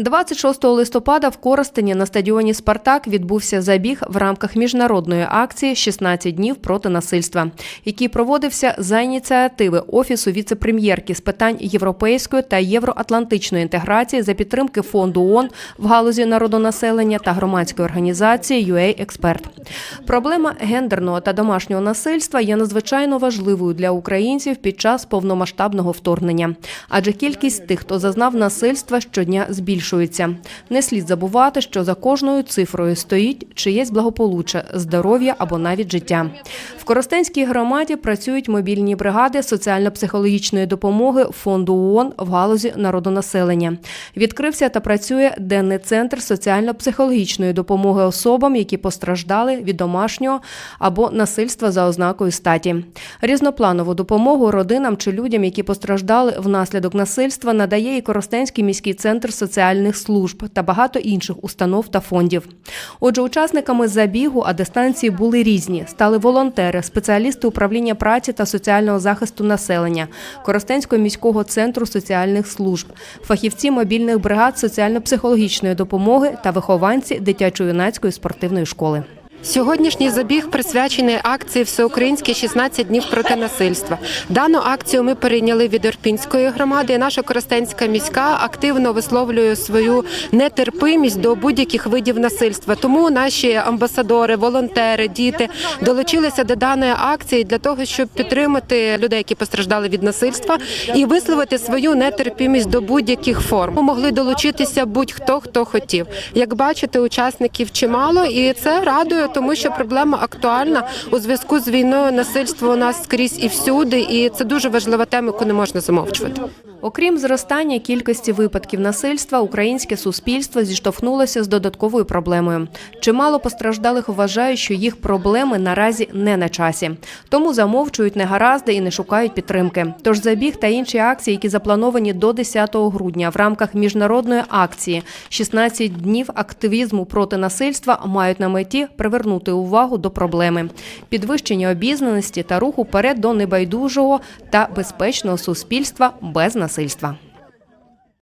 26 листопада в Коростені на стадіоні Спартак відбувся забіг в рамках міжнародної акції «16 днів проти насильства, який проводився за ініціативи Офісу віце-прем'єрки з питань європейської та євроатлантичної інтеграції за підтримки фонду ООН в галузі народонаселення та громадської організації UA Експерт. Проблема гендерного та домашнього насильства є надзвичайно важливою для українців під час повномасштабного вторгнення, адже кількість тих, хто зазнав насильства, щодня збільшується. Не слід забувати, що за кожною цифрою стоїть чиєсь благополуччя, здоров'я або навіть життя. В Коростенській громаді працюють мобільні бригади соціально-психологічної допомоги фонду ООН в галузі народонаселення. Відкрився та працює денний центр соціально-психологічної допомоги особам, які постраждали від домашнього або насильства за ознакою статі. Різнопланову допомогу родинам чи людям, які постраждали внаслідок насильства, надає і Коростенський міський центр соціальних служб та багато інших установ та фондів. Отже, учасниками забігу, а дистанції були різні. Стали волонтери, спеціалісти управління праці та соціального захисту населення, Коростенського міського центру соціальних служб, фахівці мобільних бригад соціально-психологічної допомоги та вихованці дитячо-юнацької спортивної школи. Сьогоднішній забіг присвячений акції Всеукраїнські 16 днів проти насильства. Дану акцію ми перейняли від Ірпінської громади. Наша Коростенська міська активно висловлює свою нетерпимість до будь-яких видів насильства. Тому наші амбасадори, волонтери, діти долучилися до даної акції для того, щоб підтримати людей, які постраждали від насильства, і висловити свою нетерпимість до будь-яких форм. Могли долучитися будь-хто хто хотів. Як бачите, учасників чимало, і це радує тому що проблема актуальна у зв'язку з війною. Насильство у нас скрізь і всюди, і це дуже важлива тема, яку не можна замовчувати. Окрім зростання кількості випадків насильства, українське суспільство зіштовхнулося з додатковою проблемою. Чимало постраждалих вважають, що їх проблеми наразі не на часі, тому замовчують негаразди і не шукають підтримки. Тож забіг та інші акції, які заплановані до 10 грудня в рамках міжнародної акції «16 днів активізму проти насильства, мають на меті привернути увагу до проблеми, підвищення обізнаності та руху вперед до небайдужого та безпечного суспільства без насильства.